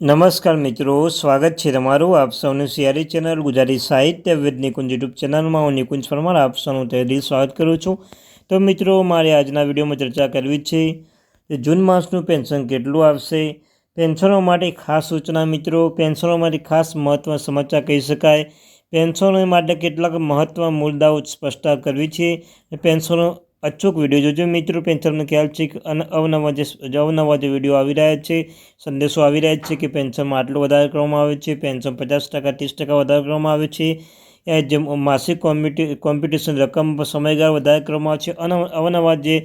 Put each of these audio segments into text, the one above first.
નમસ્કાર મિત્રો, સ્વાગત છે તમારું આપ સૌનું સિયારી ચેનલ ગુજરાતી સાહિત્ય વિદ નિકુંજ યુટ્યુબ ચેનલમાં. હું નિકુંજ પરમાર, આપ સૌનું તહેદીલ સ્વાગત કરું છું. તો મિત્રો, મારે આજના વિડીયોમાં ચર્ચા કરવી છે કે જૂન માસનું પેન્શન કેટલું આવશે? પેન્શનો માટે ખાસ સૂચના મિત્રો પેન્શનો માટે ખાસ મહત્વ સમાચાર કહી શકાય. પેન્શનો માટે કેટલાક મહત્વ મુદ્દાઓ સ્પષ્ટતા કરવી છે. પેન્શનો અચૂક વીડિયો જોજો મિત્રો પેન્શનનો ખ્યાલ છે કે અવનવા જે અવનવા જે વીડિયો આવી રહ્યા છે, સંદેશો આવી રહ્યા છે કે પેન્શનમાં આટલો વધારે કરવામાં આવે છે, પેન્શન પચાસ ટકા, ત્રીસ ટકા વધારો કરવામાં આવે છે જે માસિક કોમ્પિટી, કોમ્પિટિશન રકમ સમયગાળો વધારે કરવામાં આવે છે, અને, અવનવા જે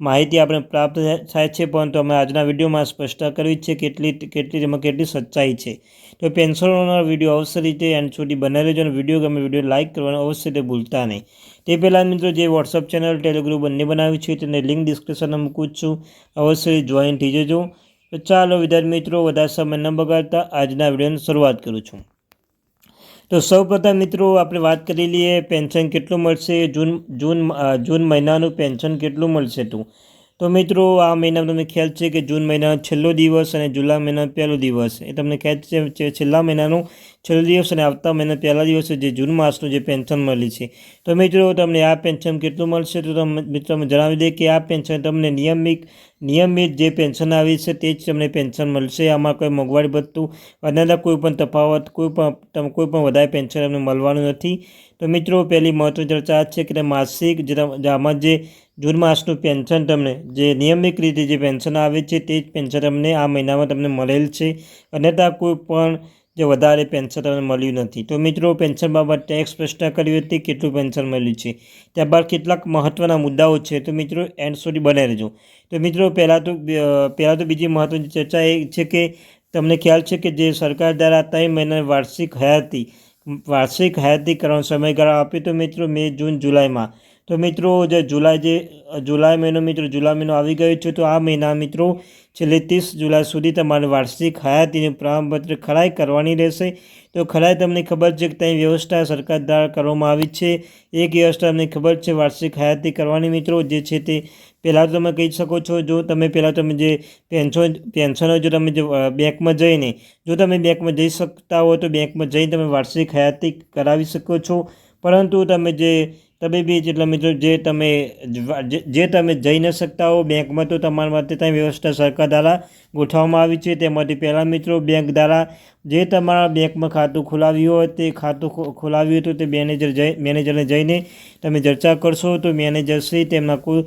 માહિતી આપણે પ્રાપ્ત થાય છે, પરંતુ અમે આજના વિડીયોમાં સ્પષ્ટતા કરવી છે કેટલી કેટલી તેમાં કેટલી સચ્ચાઈ છે. તો પેન્શનોના વીડિયો અવશ્ય રીતે એન્ડ સુધી બનાવી લેજો અને વીડિયો ગમે વીડિયો લાઇક કરવાનું અવશ્ય રીતે ભૂલતા નહીં. તે પહેલાં મિત્રો જે વોટ્સઅપ ચેનલ ટેલિગ્રુપ બંને બનાવ્યું છે, તેને લિંક ડિસ્ક્રિપ્શનમાં મૂકું છું. અવશ્ય જોઈન થઈ જજો. ચાલો વિદ્યાર્થી મિત્રો, વધારે સમય ન બગાડતા આજના વિડીયોની શરૂઆત કરું છું. તો સૌપ્રથમ મિત્રો, આપણે વાત કરી લઈએ પેન્શન કેટલું મળશે? જૂન જૂન જૂન મહિનાનું પેન્શન કેટલું મળશે તું? તો મિત્રો, આ મહિનામાં તમને ખ્યાલ છે કે જૂન મહિનાનો છેલ્લો દિવસ અને જુલાઈ મહિનાનો પહેલો દિવસ. એ તમને ખ્યાલ છે છેલ્લા મહિનાનું છેલ્લો દિવસ અને આવતા મહિના પહેલા દિવસે જે જૂન માસનું જે પેન્શન મળી છે. તો મિત્રો, તમને આ પેન્શન કેટલું મળશે? તો તમે મિત્રો જણાવી દે કે આ પેન્શન તમને નિયમિત નિયમિત જે પેન્શન આવી છે તે જ તમને પેન્શન મળશે. આમાં કોઈ મોંઘવારી ભથ્થું અન્યના કોઈ પણ તફાવત, કોઈ પણ કોઈ પણ વધારે પેન્શન તમને મળવાનું નથી. તો મિત્રો, પહેલી મહત્વની ચર્ચા છે કે માસિક જે આમાં જે જૂન માસનું પેન્શન તમને, જે નિયમિત રીતે જે પેન્શન આવે છે તે જ પેન્શન તમને આ મહિનામાં તમને મળેલ છે. અન્યથા કોઈ પણ જે વધારે પેન્શન તમને મળ્યું નથી. તો મિત્રો પેન્શન બાબત ટેક્સ સ્પષ્ટ કરી હતી, કેટલું પેન્શન મળ્યું છે? ત્યારબાદ કેટલાક મહત્ત્વના મુદ્દાઓ છે. તો મિત્રો એન્ડ સુધી બનાવી રહેજો. તો મિત્રો, પહેલાં તો પહેલાં તો બીજી મહત્ત્વની ચર્ચા એ છે કે, તમને ખ્યાલ છે કે જે સરકાર દ્વારા ત્રણ મહિનાની વાર્ષિક હયાતી વાર્ષિક હયાતી કરવાનો સમયગાળો આપ્યો તો મિત્રો, મે, જૂન, જુલાઈમાં. તો મિત્રો, જે જુલાઈ જે જુલાઈ મહિનો મિત્રો, જુલાઈ મહિનો આવી ગયો છે, તો આ મહિના મિત્રો, છેલ્લે ત્રીસ જુલાઈ સુધી તમારે વાર્ષિક હયાતીનું પ્રમાણપત્ર ખરાઈ કરવાની રહેશે. તો ખરાઈ તમને ખબર છે કે ત્યાં વ્યવસ્થા સરકાર દ્વારા કરવામાં આવી છે. એક વ્યવસ્થા તમને ખબર છે વાર્ષિક હયાતી કરવાની મિત્રો, જે છે તે પહેલાં તમે કહી શકો છો, જો તમે પહેલાં તમે જે પેન્શન, પેન્શનો જો તમે જે બેંકમાં જઈને, જો તમે બેંકમાં જઈ શકતા હો, તો બેંકમાં જઈને તમે વાર્ષિક હયાતી કરાવી શકો છો. પરંતુ તમે જે તબીબી જેટલા મિત્રો જે તમે જે તમે જઈ ન શકતા હો, બેંકમાં તો તમારા માટે ત્યાં વ્યવસ્થા સરકાર દ્વારા ગોઠવવામાં આવી છે. તેમાંથી પહેલાં મિત્રો બેંક દ્વારા જે તમારા બેંકમાં ખાતું ખોલાવ્યું હોય, તે ખાતું ખોલાવ્યું હતું તે મેનેજર જઈ મેનેજરને જઈને તમે ચર્ચા કરશો તો મેનેજર શ્રી તેમના કોઈ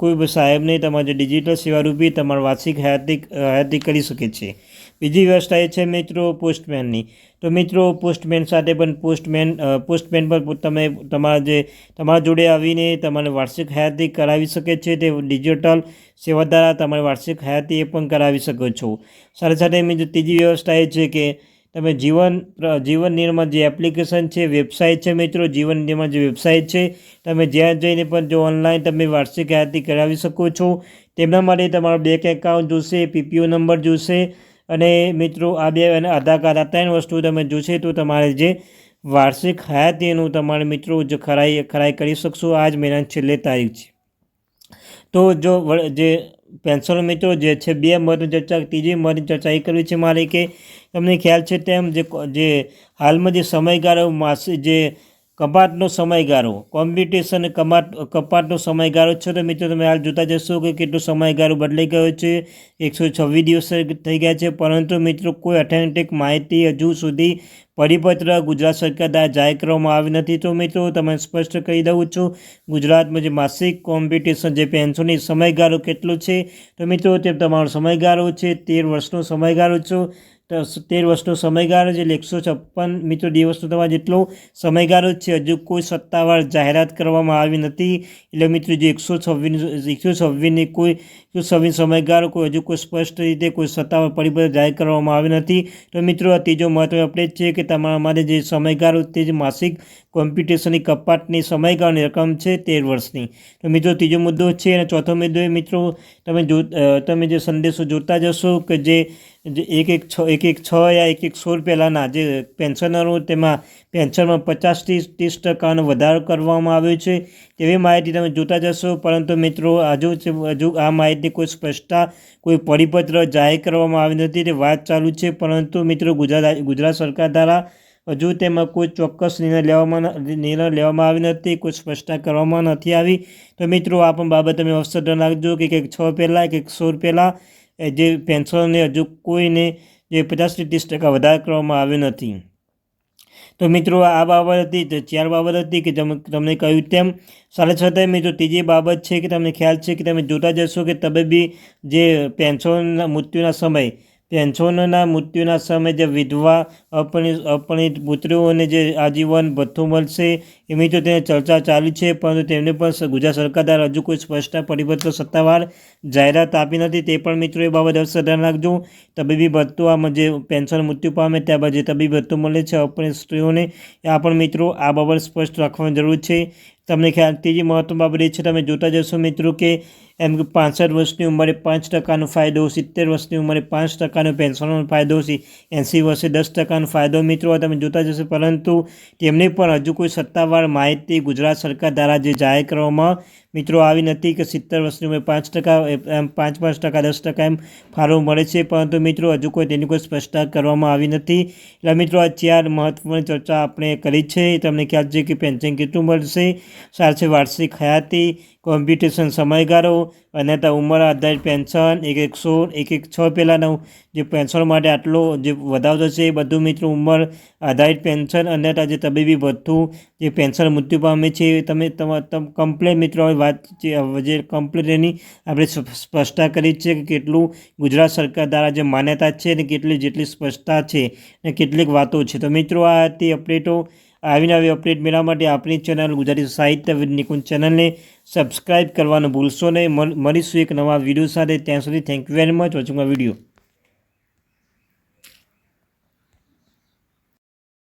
કોઈ સાહેબને તમારી ડિજિટલ સેવારૂપી તમારા વાર્ષિક હયાતી હયાતી કરી શકે છે. બીજી વ્યવસ્થા એ છે મિત્રો પોસ્ટમેનની. તો મિત્રો પોસ્ટમેન સાથે પણ પોસ્ટમેન પોસ્ટમેન પર તમે તમારા જે, તમારા જોડે આવીને તમારે વાર્ષિક હયાતી કરાવી શકે છે, તે ડિજિટલ સેવા દ્વારા તમારે વાર્ષિક હયાતી એ પણ કરાવી શકો છો. સાથે સાથે મિત્રો ત્રીજી વ્યવસ્થા એ છે કે તમે જીવન જીવન નિર્માણ જે એપ્લિકેશન છે, વેબસાઇટ છે મિત્રો, જીવન નિર્માણ જે વેબસાઇટ છે, તમે જ્યાં જઈને પણ જો ઓનલાઈન તમે વાર્ષિક હયાતી કરાવી શકો છો, તેમના માટે તમારો બેંક એકાઉન્ટ જોશે, પીપીઓ નંબર જોશે અને મિત્રો, આ બે અને આધાર કાર્ડ આ ત્રણ વસ્તુ તમે જોશે તો તમારે જે વાર્ષિક હયાતીનું તમારે મિત્રો જે ખરાઈ ખરાઈ કરી શકશો. આ જ મહિનાની છેલ્લી તારીખ છે. તો જો જે પેન્શન મિત્રો, જે છે બે મહત્વની ચર્ચા, ત્રીજી મહત્વની ચર્ચા એ કરવી છે મારે કે, તમને ખ્યાલ છે તેમ જે જે હાલમાં જે સમયગાળો, માસિક જે કપાતનો સમયગાળો. કોમ્પિટિશન કમાટ કપાટનો સમયગાળો છે તો મિત્રો તમે હાલ જોતા જશો કે કેટલો સમયગાળો બદલાઈ ગયો છે. એકસો છવ્વીસ દિવસ થઈ ગયા છે, પરંતુ મિત્રો કોઈ ઓથેન્ટિક માહિતી હજુ સુધી પરિપત્ર ગુજરાત સરકાર દ્વારા જાહેર કરવામાં આવી નથી. તો મિત્રો તમે સ્પષ્ટ કહી દઉં છું, ગુજરાતમાં જે માસિક કોમ્પિટિશન જે પેન્શનની સમયગાળો કેટલો છે? તો મિત્રો તે તમારો સમયગાળો છે, તેર વર્ષનો સમયગાળો છો. તેર વર્ષનો સમયગાળો એટલે એકસો છપ્પન મિત્રો દિવસનો તમારે જેટલો સમયગાળો છે, હજુ કોઈ સત્તાવાર જાહેરાત કરવામાં આવી નથી. એટલે મિત્રો જે એકસો છવ્વીસ, એકસો છવ્વીસની કોઈ, એકસો છવ્વીસ સમયગાળો કોઈ હજુ કોઈ સ્પષ્ટ રીતે કોઈ સત્તાવાર પરિબળ જાહેર કરવામાં આવી નથી. તો મિત્રો આ ત્રીજો મહત્વ અપડેટ છે કે તમારા માટે જે સમયગાળો તે જે માસિક કોમ્પિટિશનની કપાટની સમયગાળાની રકમ છે, તેર વર્ષની. તો મિત્રો ત્રીજો મુદ્દો છે અને ચોથો મુદ્દો એ મિત્રો તમે જો તમે જે સંદેશો જોતા જશો કે જે જે એક એક છ એક એક છ યા એક એક સો પહેલાંના જે પેન્શનરો તેમાં પેન્શનમાં પચાસથી ત્રીસ ટકાનો વધારો કરવામાં આવ્યો છે. તેવી માહિતી તમે જોતા જશો. પરંતુ મિત્રો, હજુ હજુ આ માહિતી કોઈ સ્પષ્ટતા, કોઈ પરિપત્ર જાહેર કરવામાં આવી નથી. તે વાત ચાલુ છે. પરંતુ મિત્રો, ગુજરાત ગુજરાત સરકાર દ્વારા હજુ તેમાં કોઈ ચોક્કસ નિર્ણય લેવામાં નિર્ણય લેવામાં આવી નથી. કોઈ સ્પષ્ટતા કરવામાં નથી આવી. તો મિત્રો, આ પણ બાબત તમે અવસર રાખજો કે કંઈક છ પહેલાં કંઈક સો પહેલાં જે પેન્શનને હજુ કોઈને જે પચાસથી ત્રીસ ટકા વધારે કરવામાં આવ્યો નથી. તો મિત્રો, આ બાબત હતી ચાર બાબત હતી કે તમને કહ્યું તેમ, સાડા છતાંય મિત્રો, ત્રીજી બાબત છે કે તમને ખ્યાલ છે કે તમે જોતા જશો કે તબીબી જે પેન્શન મૃત્યુના સમય પેન્શનના મૃત્યુના સમયે જે વિધવા અપરિત અપણિત પુત્રીઓને જે આજીવન ભથ્થું મળશે, એમની તો તેની ચર્ચા ચાલુ છે, પરંતુ તેમને પણ ગુજરાત સરકાર દ્વારા હજુ કોઈ સ્પષ્ટ પરિપત્ર સત્તાવાર જાહેરાત આપી નથી. તે પણ મિત્રો એ બાબત ધ્યાન રાખજો. તબીબી ભથ્થું આમાં જે પેન્શન મૃત્યુ પામે ત્યારબાદ જે તબીબી ભથ્થું મળે છે અપરિત સ્ત્રીઓને, આ પણ મિત્રો આ બાબત સ્પષ્ટ રાખવાની જરૂર છે. તમને ખ્યાલ ત્રીજી મહત્વની બાબત એ છે, તમે જોતા જશો મિત્રો કે એમ કે પાસઠ વર્ષની ઉંમરે પાંચ ટકાનો ફાયદો સિત્તેર વર્ષની ઉંમરે પાંચ ટકાનો, પેન્શનનો ફાયદો છે એંસી વર્ષે દસ ટકાનો ફાયદો મિત્રો તમે જોતા જશો. પરંતુ તેમને પણ હજુ કોઈ સત્તાવાર માહિતી ગુજરાત સરકાર દ્વારા જે જાહેર કરવામાં મિત્રો, આવી નથી કે સિત્તેર વર્ષની ઉંમરે પાંચ ટકા એમ પાંચ પાંચ ટકા, દસ ટકા એમ ફાળો મળે છે. પરંતુ મિત્રો, હજુ કોઈ તેની કોઈ સ્પષ્ટતા કરવામાં આવી નથી. એટલે મિત્રો, આ ચાર મહત્વની ચર્ચા આપણે કરી છે. તમને ખ્યાલ છે કે પેન્શન કેટલું મળશે? સાથે વાર્ષિક હયાતી કોમ્પિટિશન સમયગાળો અને ત્યાં ઉંમર આધારિત પેન્શન, એક એક સો એક એક છ પહેલાંનું જે પેન્શન માટે આટલો જે વધારો છે એ બધું મિત્રો ઉંમર આધારિત પેન્શન અને જે તબીબી ભથ્થું, જે પેન્શન મૃત્યુ પામે છે તમે કમ્પ્લેટ મિત્રો વાત જે કમ્પ્લેટ એની આપણે સ્પષ્ટતા કરી છે કે કેટલું ગુજરાત સરકાર દ્વારા જે માન્યતા છે અને કેટલી જેટલી સ્પષ્ટતા છે અને કેટલીક વાતો છે. તો મિત્રો આ હતી અપડેટો આવી અપડેટ મેળવવા માટે આપણી ચેનલ ગુજરાતી સાહિત્ય નિકુંજ ચેનલને સબસ્ક્રાઈબ કરવાનું ભૂલશો નહીં. મળીશું એક નવા વીડિયો સાથે. ત્યાં સુધી thank you very much watching video